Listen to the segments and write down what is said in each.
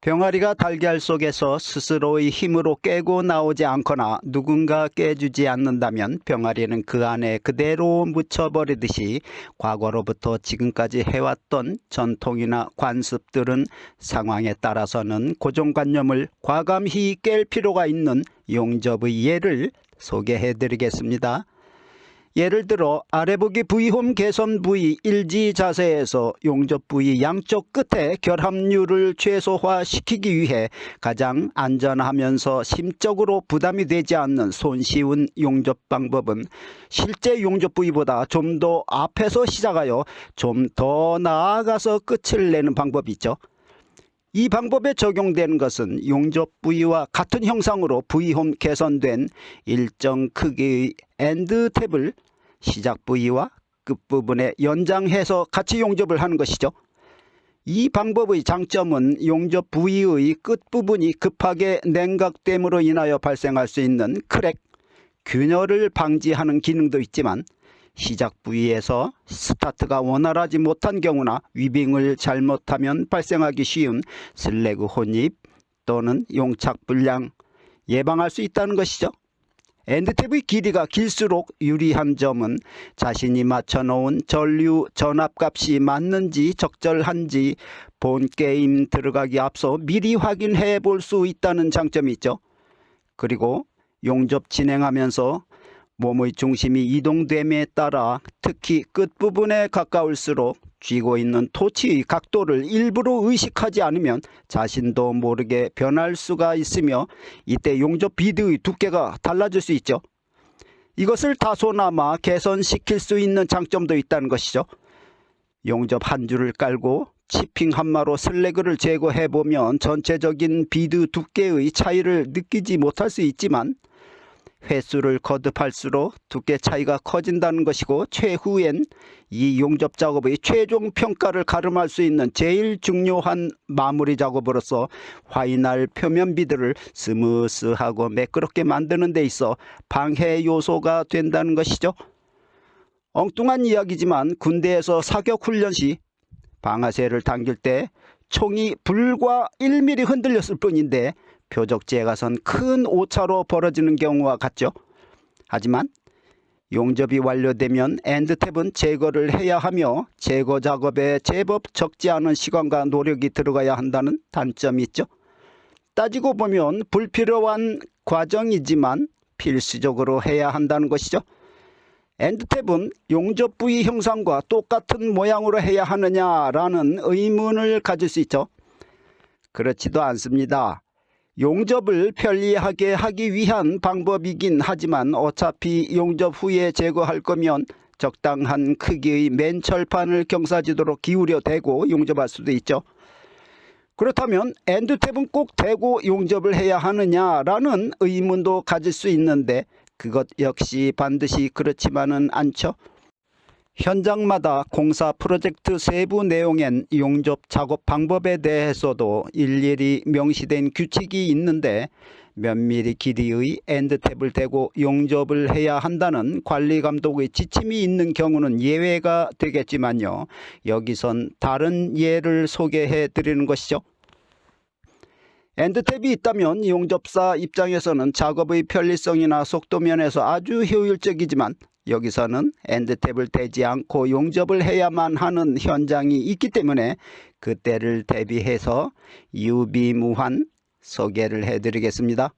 병아리가 달걀 속에서 스스로의 힘으로 깨고 나오지 않거나 누군가 깨주지 않는다면 병아리는 그 안에 그대로 묻혀버리듯이 과거로부터 지금까지 해왔던 전통이나 관습들은 상황에 따라서는 고정관념을 과감히 깰 필요가 있는 용접의 예를 소개해드리겠습니다. 예를 들어 아래 보기 V홈 개선 부위 일지 자세에서 용접 부위 양쪽 끝에 결합률을 최소화시키기 위해 가장 안전하면서 심적으로 부담이 되지 않는 손쉬운 용접 방법은 실제 용접 부위보다 좀 더 앞에서 시작하여 좀 더 나아가서 끝을 내는 방법이 있죠. 이 방법에 적용되는 것은 용접 부위와 같은 형상으로 V홈 개선된 일정 크기의 엔드 탭을 시작 부위와 끝부분에 연장해서 같이 용접을 하는 것이죠. 이 방법의 장점은 용접 부위의 끝부분이 급하게 냉각됨으로 인하여 발생할 수 있는 크랙, 균열을 방지하는 기능도 있지만 시작 부위에서 스타트가 원활하지 못한 경우나 위빙을 잘못하면 발생하기 쉬운 슬래그 혼입 또는 용착 불량 예방할 수 있다는 것이죠. 엔드탭의 길이가 길수록 유리한 점은 자신이 맞춰놓은 전류 전압값이 맞는지 적절한지 본 게임 들어가기 앞서 미리 확인해 볼 수 있다는 장점이 있죠. 그리고 용접 진행하면서 몸의 중심이 이동됨에 따라 특히 끝부분에 가까울수록 쥐고 있는 토치의 각도를 일부러 의식하지 않으면 자신도 모르게 변할 수가 있으며 이때 용접 비드의 두께가 달라질 수 있죠. 이것을 다소나마 개선시킬 수 있는 장점도 있다는 것이죠. 용접 한 줄을 깔고 치핑 한마로 슬래그를 제거해 보면 전체적인 비드 두께의 차이를 느끼지 못할 수 있지만 횟수를 거듭할수록 두께 차이가 커진다는 것이고 최후엔 이 용접 작업의 최종 평가를 가름할 수 있는 제일 중요한 마무리 작업으로서 화이날 표면 비드를 스무스하고 매끄럽게 만드는 데 있어 방해 요소가 된다는 것이죠. 엉뚱한 이야기지만 군대에서 사격 훈련 시 방아쇠를 당길 때 총이 불과 1mm 흔들렸을 뿐인데 표적지에 가선 큰 오차로 벌어지는 경우와 같죠. 하지만 용접이 완료되면 엔드탭은 제거를 해야 하며 제거 작업에 제법 적지 않은 시간과 노력이 들어가야 한다는 단점이 있죠. 따지고 보면 불필요한 과정이지만 필수적으로 해야 한다는 것이죠. 엔드탭은 용접 부위 형상과 똑같은 모양으로 해야 하느냐라는 의문을 가질 수 있죠. 그렇지도 않습니다. 용접을 편리하게 하기 위한 방법이긴 하지만 어차피 용접 후에 제거할 거면 적당한 크기의 맨철판을 경사지도로 기울여 대고 용접할 수도 있죠. 그렇다면 엔드탭은 꼭 대고 용접을 해야 하느냐라는 의문도 가질 수 있는데 그것 역시 반드시 그렇지만은 않죠. 현장마다 공사 프로젝트 세부 내용엔 용접 작업 방법에 대해서도 일일이 명시된 규칙이 있는데 면밀히 길이의 엔드탭을 대고 용접을 해야 한다는 관리 감독의 지침이 있는 경우는 예외가 되겠지만요. 여기선 다른 예를 소개해 드리는 것이죠. 엔드탭이 있다면 용접사 입장에서는 작업의 편리성이나 속도 면에서 아주 효율적이지만 여기서는 엔드탭을 대지 않고 용접을 해야만 하는 현장이 있기 때문에 그때를 대비해서 유비무한 소개를 해드리겠습니다.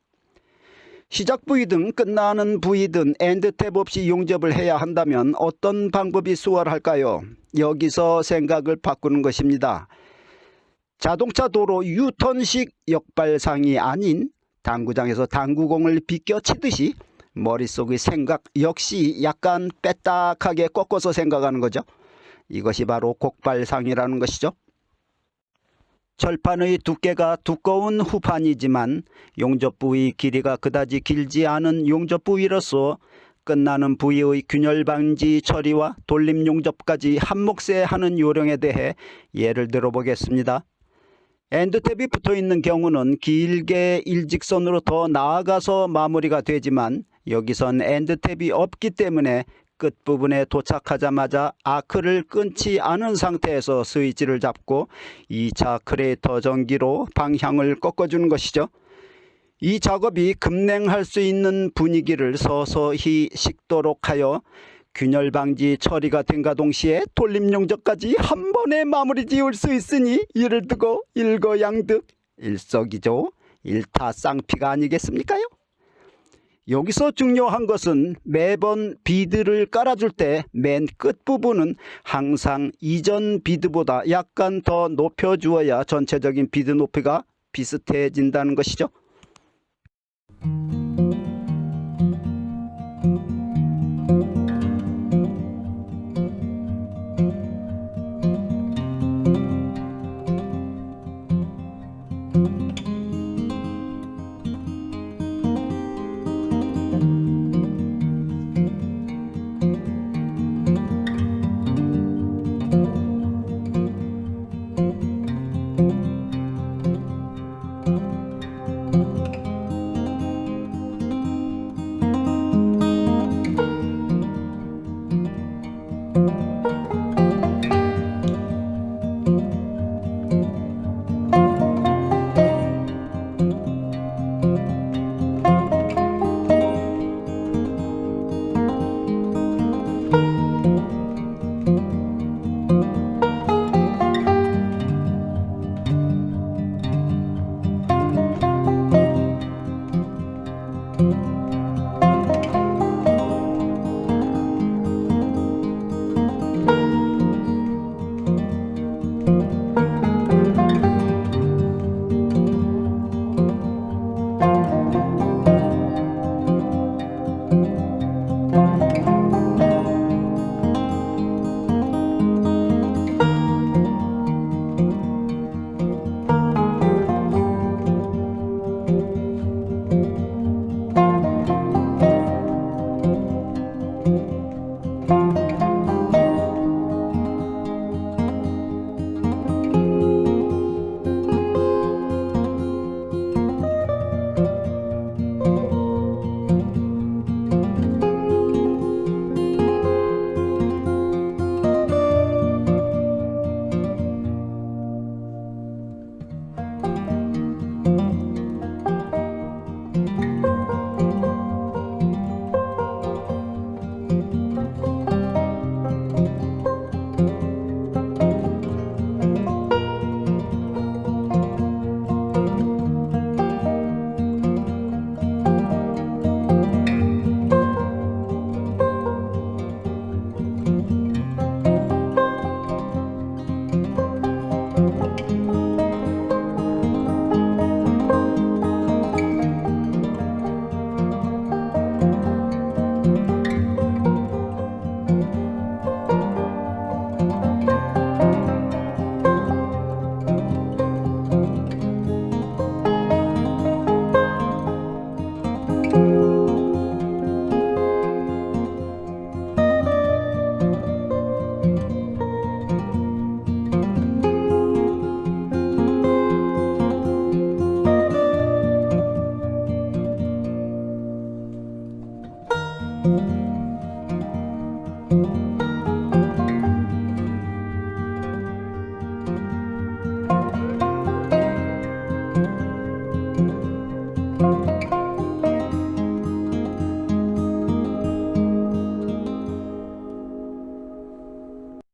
시작 부위든 끝나는 부위든 엔드탭 없이 용접을 해야 한다면 어떤 방법이 수월할까요? 여기서 생각을 바꾸는 것입니다. 자동차 도로 유턴식 역발상이 아닌 당구장에서 당구공을 비껴치듯이 머릿속의 생각 역시 약간 빼딱하게 꺾어서 생각하는 거죠. 이것이 바로 곡발상이라는 것이죠. 철판의 두께가 두꺼운 후판이지만 용접 부위 길이가 그다지 길지 않은 용접 부위로서 끝나는 부위의 균열 방지 처리와 돌림 용접까지 한몫에 하는 요령에 대해 예를 들어 보겠습니다. 엔드탭이 붙어 있는 경우는 길게 일직선으로 더 나아가서 마무리가 되지만 여기선 엔드탭이 없기 때문에 끝부분에 도착하자마자 아크를 끊지 않은 상태에서 스위치를 잡고 2차 크레이터 전기로 방향을 꺾어주는 것이죠. 이 작업이 급냉할 수 있는 분위기를 서서히 식도록 하여 균열 방지 처리가 된가 동시에 돌림 용접까지 한 번에 마무리 지을 수 있으니 이를 두고 일거양득 일석이조 일타쌍피가 아니겠습니까요? 여기서 중요한 것은 매번 비드를 깔아줄 때 맨 끝부분은 항상 이전 비드보다 약간 더 높여주어야 전체적인 비드 높이가 비슷해진다는 것이죠.